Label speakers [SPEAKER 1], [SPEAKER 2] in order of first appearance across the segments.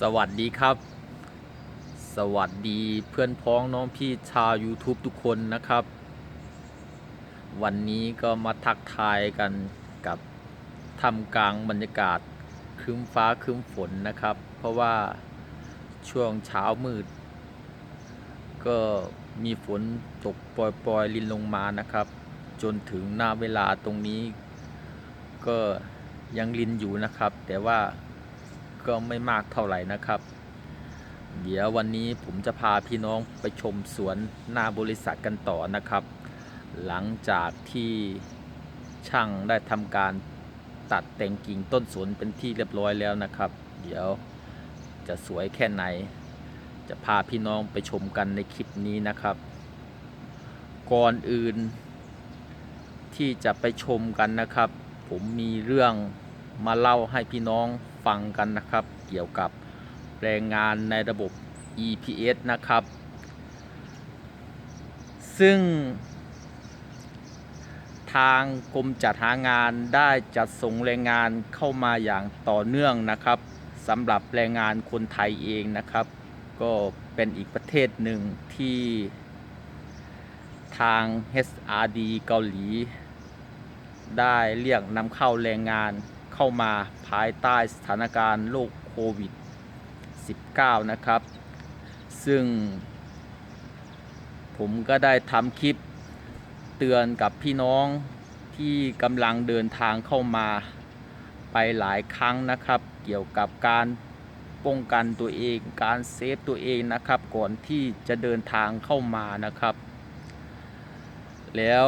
[SPEAKER 1] สวัสดีครับ สวัสดีเพื่อนพ้องน้องพี่ชาว YouTube ทุกคนนะครับ วันนี้ก็มาทักทายกันกับทำกลางบรรยากาศครึ้มฟ้าครึ้มฝนนะครับ เพราะว่าช่วงเช้ามืด ก็มีฝนตกปล่อยๆลินลงมานะครับ จนถึงหน้าเวลาตรงนี้ ก็ยังลินอยู่นะครับ แต่ว่า ก็ไม่มากเท่าไหร่นะครับ เดี๋ยววันนี้ผมจะพาพี่น้องไปชมสวนหน้าบริษัทกันต่อนะครับ หลังจากที่ช่างได้ทำการตัดแต่งกิ่งต้นสวนเป็นที่เรียบร้อยแล้วนะครับ เดี๋ยวจะสวยแค่ไหน จะพาพี่น้องไปชมกันในคลิปนี้นะครับ ก่อนอื่นที่จะไปชมกันนะครับ ผมมีเรื่องมาเล่าให้พี่น้อง ฟังกันนะครับ เกี่ยวกับแรงงานในระบบ EPS นะครับ ซึ่ง ทางกรมจัดหางานได้จัดส่งแรงงานเข้ามาอย่างต่อเนื่องนะครับสำหรับแรงงานคนไทยเองนะครับ ก็เป็นอีกประเทศหนึ่งที่ทาง HRD เกาหลี ได้เรียกนำเข้าแรงงาน เข้ามาภายใต้สถานการณ์โรคโควิด -19 นะครับ ซึ่ง ผมก็ได้ทำคลิปเตือนกับพี่น้องที่กำลังเดินทางเข้ามาไปหลายครั้งนะครับ เกี่ยวกับการป้องกันตัวเอง การเซฟตัวเองนะครับ ก่อนที่จะเดินทางเข้ามานะครับ แล้ว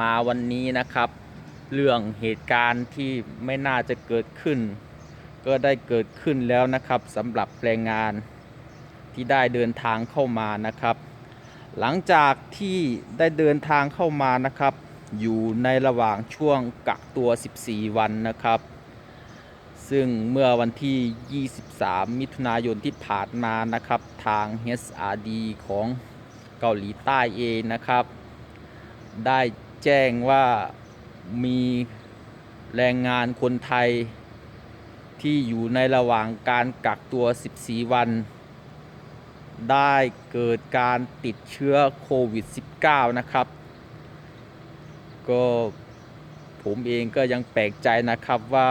[SPEAKER 1] มาวันนี้นะครับ เรื่องเหตุการณ์ที่ไม่น่าจะเกิดขึ้น ก็ได้เกิดขึ้นแล้วนะครับสำหรับแรงงานที่ได้เดินทางเข้ามานะครับ หลังจากที่ได้เดินทางเข้ามานะครับ อยู่ในระหว่างช่วงกักตัว 14 วันนะครับ ซึ่งเมื่อวันที่ 23 มิถุนายนที่ผ่านมานะครับทาง HRD ของเกาหลีใต้เองนะครับ ได้แจ้งว่า มีแรงงานคนไทยที่อยู่ในระหว่างการกักตัว 14 วัน ได้เกิดการติดเชื้อโควิด -19 นะครับ ก็ผมเองก็ยังแปลกใจนะครับว่า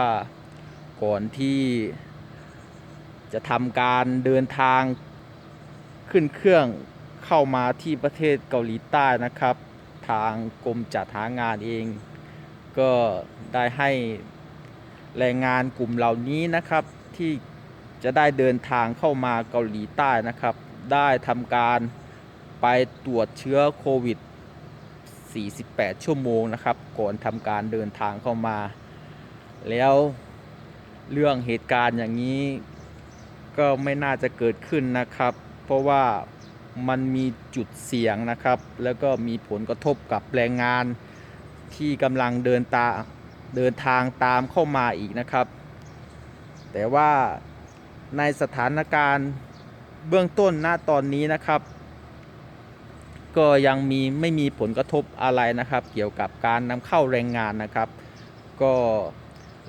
[SPEAKER 1] ก่อนที่จะทำการเดินทางขึ้นเครื่องเข้ามาที่ประเทศเกาหลีใต้นะครับ ทางกรมจัดหางานเอง ก็ได้ให้แรงงานกลุ่มเหล่านี้นะครับ ที่จะได้เดินทางเข้ามาเกาหลีใต้นะครับ ได้ทำการไปตรวจเชื้อโควิด 48 ชั่วโมงนะครับ ก่อนทำการเดินทางเข้ามา แล้วเรื่องเหตุการณ์อย่างนี้ก็ไม่น่าจะเกิดขึ้นนะครับ เพราะว่ามันมีจุดเสี่ยงนะครับ แล้วก็มีผลกระทบกับแรงงาน ที่กำลังเดินตาเดินทางตามเข้ามาอีกนะครับ แต่ว่าในสถานการณ์เบื้องต้นณตอนนี้นะครับ ก็ยังมีไม่มีผลกระทบอะไรนะครับ เกี่ยวกับการนำเข้าแรงงานนะครับ ก็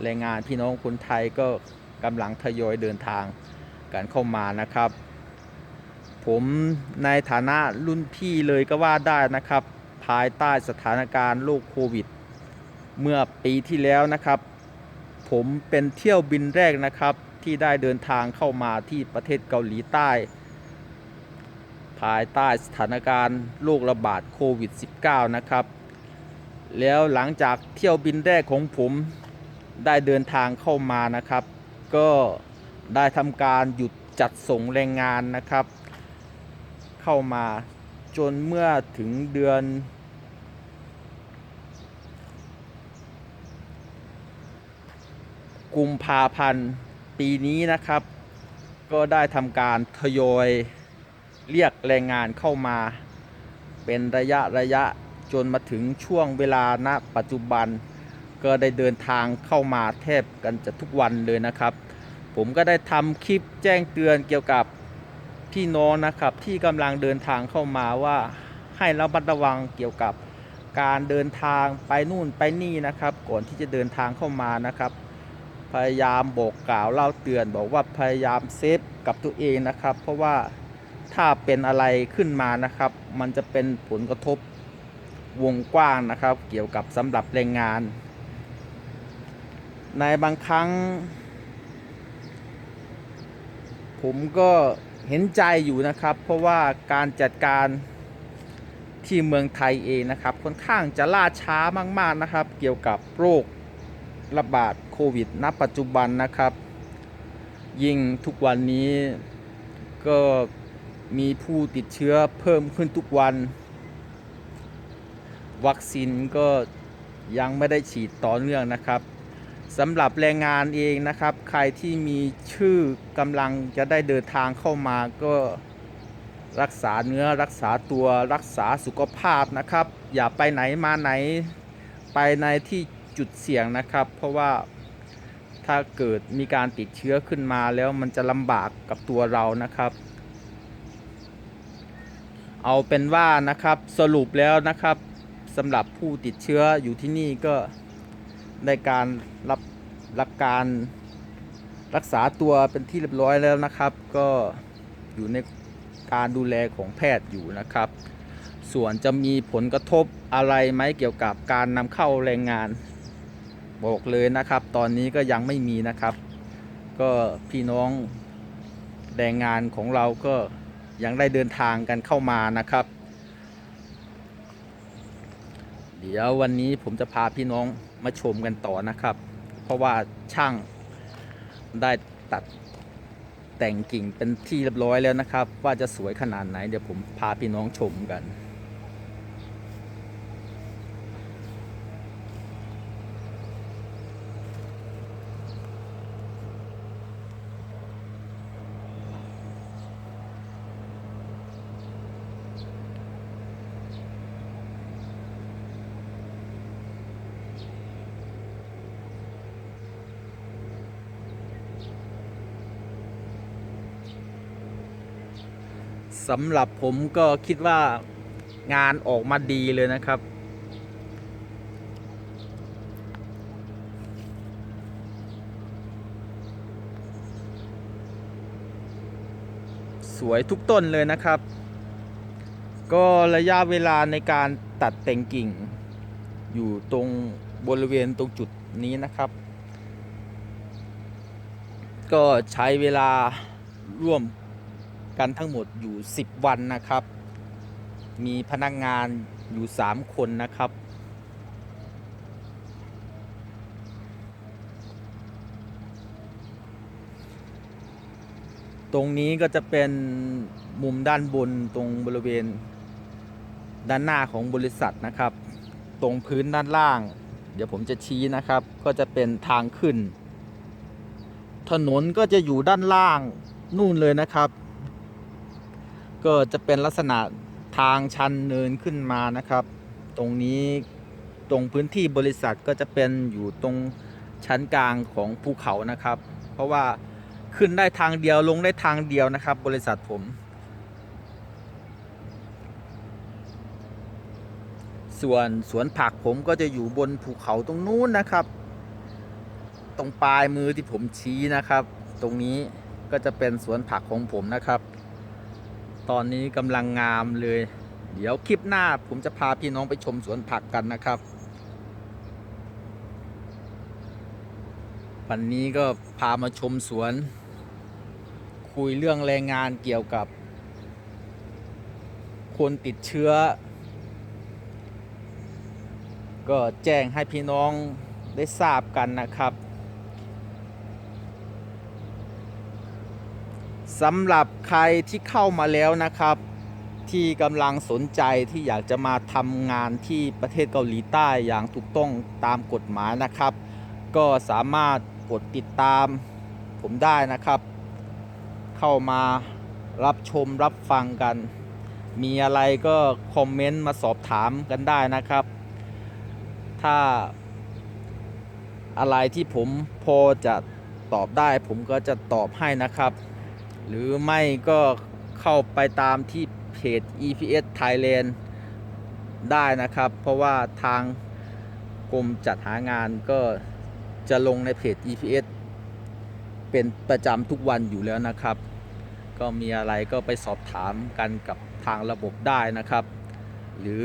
[SPEAKER 1] แรงงานพี่น้องคนไทยก็กำลังทยอยเดินทางกันเข้ามานะครับ ผมในฐานะรุ่นพี่เลยก็ว่าได้นะครับ ภายใต้สถานการณ์โรคโควิด เมื่อปีที่แล้วนะครับ ผมเป็นเที่ยวบินแรกนะครับที่ได้เดินทางเข้ามาที่ประเทศเกาหลีใต้ ภายใต้สถานการณ์โรคระบาดโควิด -19 นะครับ แล้วหลังจากเที่ยวบินแรกของผมได้เดินทางเข้ามานะครับ ก็ได้ทำการหยุดจัดส่งแรงงานนะครับ เข้ามาจนเมื่อถึงเดือน กุมภาพันธ์ปีนี้นะครับ ก็ได้ทำการทยอยเรียกแรงงานเข้ามา เป็นระยะระยะจนมาถึงช่วงเวลาณปัจจุบัน ก็ได้เดินทางเข้ามาแทบกันจะทุกวันเลยนะครับ ผมก็ได้ทำคลิปแจ้งเตือนเกี่ยวกับพี่น้องนะครับที่กำลังเดินทางเข้ามาว่าให้ระมัดระวังเกี่ยวกับการเดินทางไปนู่นไปนี่นะครับ ก่อนที่จะเดินทางเข้ามานะครับ พยายามบอกกล่าวเล่าเตือน บอกว่าพยายามเซฟกับตัวเองนะครับ เพราะว่าถ้าเป็นอะไรขึ้นมานะครับ มันจะเป็นผลกระทบวงกว้างนะครับ เกี่ยวกับสำหรับแรงงาน ในบางครั้ง ผมก็เห็นใจอยู่นะครับ เพราะว่าการจัดการที่เมืองไทยเองนะครับค่อนข้างจะล่าช้ามาก ๆนะครับ เกี่ยวกับโรค ระบาดโควิด ณ ปัจจุบันนะครับ ยิ่งทุกวันนี้ก็มีผู้ติดเชื้อเพิ่มขึ้นทุกวัน วัคซีนก็ยังไม่ได้ฉีดต่อเนื่องนะครับสำหรับแรงงานเองนะครับ ใครที่มีชื่อกำลังจะได้เดินทางเข้ามาก็รักษาเนื้อรักษาตัวรักษาสุขภาพนะครับ อย่าไปไหนมาไหนไปในที่ จุดเสี่ยงนะครับ เพราะว่าถ้าเกิดมีการติดเชื้อขึ้นมาแล้วมันจะลำบากกับตัวเรานะครับ เอาเป็นว่านะครับสรุปแล้วนะครับสำหรับผู้ติดเชื้ออยู่ที่นี่ก็ได้การรับรับการรักษาตัวเป็นที่เรียบร้อยแล้วนะครับ ก็อยู่ในการดูแลของแพทย์อยู่นะครับ ส่วนจะมีผลกระทบอะไรไหมเกี่ยวกับการนำเข้าแรงงาน บอกเลยนะครับ ตอนนี้ก็ยังไม่มีนะครับ ก็พี่น้องแรงงานของเราก็ยังได้เดินทางกันเข้ามานะครับ เดี๋ยววันนี้ผมจะพาพี่น้องมาชมกันต่อนะครับ เพราะว่าช่างได้ตัดแต่งกิ่งเป็นที่เรียบร้อยแล้วนะครับ ว่าจะสวยขนาดไหน เดี๋ยวผมพาพี่น้องชมกัน สำหรับผมก็คิดว่างานออกมาดีเลยนะครับ สวยทุกต้นเลยนะครับ ก็ระยะเวลาในการตัดแต่งกิ่ง อยู่ตรงบริเวณตรงจุดนี้นะครับ ก็ใช้เวลาร่วม กันทั้งหมดอยู่ 10 วันนะครับ มีพนักงานอยู่ 3 คนนะครับ ตรงนี้ก็จะเป็นมุมด้านบนตรงบริเวณด้านหน้าของบริษัทนะครับ ตรงพื้นด้านล่าง เดี๋ยวผมจะชี้นะครับ ก็จะเป็นทางขึ้น ถนนก็จะอยู่ด้านล่างนู่นเลยนะครับ ก็จะเป็นลักษณะทางชันเนินขึ้นมานะครับ ตรงนี้ตรงพื้นที่บริษัทก็จะเป็นอยู่ตรงชั้นกลางของภูเขานะครับ เพราะว่าขึ้นได้ทางเดียวลงได้ทางเดียวนะครับ บริษัทผม ส่วนสวนผักผมก็จะอยู่บนภูเขาตรงนู้นนะครับ ตรงปลายมือที่ผมชี้นะครับ ตรงนี้ก็จะเป็นสวนผักของผมนะครับ ตอนนี้กำลังงามเลย เดี๋ยวคลิปหน้าผมจะพาพี่น้องไปชมสวนผักกันนะครับ วันนี้ก็พามาชมสวน คุยเรื่องแรงงานเกี่ยวกับ คนติดเชื้อ ก็แจ้งให้พี่น้องได้ทราบกันนะครับ สำหรับใครที่เข้ามาแล้วนะครับ ที่กำลังสนใจที่อยากจะมาทำงานที่ประเทศเกาหลีใต้อย่างถูกต้องตามกฎหมายนะครับ ก็สามารถกดติดตามผมได้นะครับ เข้ามารับชมรับฟังกัน มีอะไรก็คอมเมนต์มาสอบถามกันได้นะครับ ถ้าอะไรที่ผมพอจะตอบได้ผมก็จะตอบให้นะครับ หรือไม่ก็เข้าไปตามที่เพจ EPS Thailand ได้นะครับ เพราะว่าทางกรมจัดหางานก็จะลงในเพจ EPS เป็นประจำทุกวันอยู่แล้วนะครับ ก็มีอะไรก็ไปสอบถามกันกับทางระบบได้นะครับ หรือ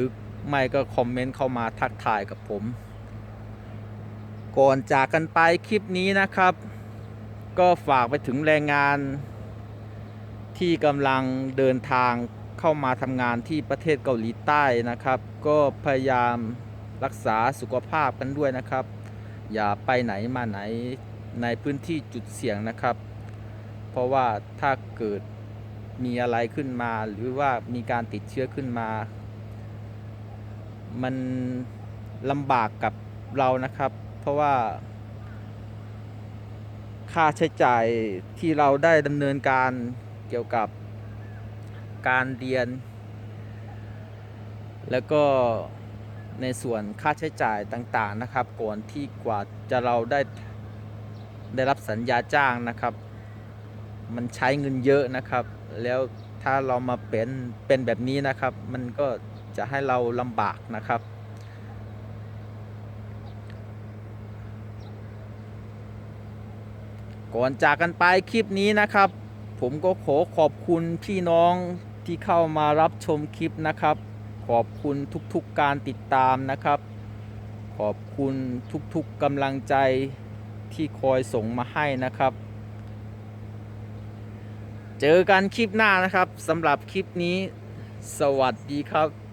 [SPEAKER 1] ไม่ก็คอมเมนต์เข้ามาทักทายกับผม ก่อนจากกันไปคลิปนี้นะครับ ก็ฝากไปถึงแรงงาน ที่กำลังเดินทางเข้ามาทำงานที่ประเทศเกาหลีใต้นะครับ ก็พยายามรักษาสุขภาพกันด้วยนะครับ อย่าไปไหนมาไหนในพื้นที่จุดเสี่ยงนะครับ เพราะว่าถ้าเกิดมีอะไรขึ้นมา หรือว่ามีการติดเชื้อขึ้นมา มันลำบากกับเรานะครับ เพราะว่าค่าใช้จ่ายที่เราได้ดำเนินการ เกี่ยวกับการเรียน แล้วก็ในส่วนค่าใช้จ่ายต่างๆนะครับ ก่อนที่กว่าจะเราได้ได้รับสัญญาจ้างนะครับ มันใช้เงินเยอะนะครับ แล้วถ้าเรามาเป็นเป็นแบบนี้นะครับ มันก็จะให้เราลำบากนะครับ ก่อนจากกันไปคลิปนี้นะครับ ผมก็ขอขอบคุณพี่น้องที่เข้ามารับชมคลิปนะครับ ขอบคุณทุกๆการติดตามนะครับ ขอบคุณทุกๆกำลังใจที่คอยส่งมาให้นะครับ เจอกันคลิปหน้านะครับสำหรับคลิปนี้ สวัสดีครับ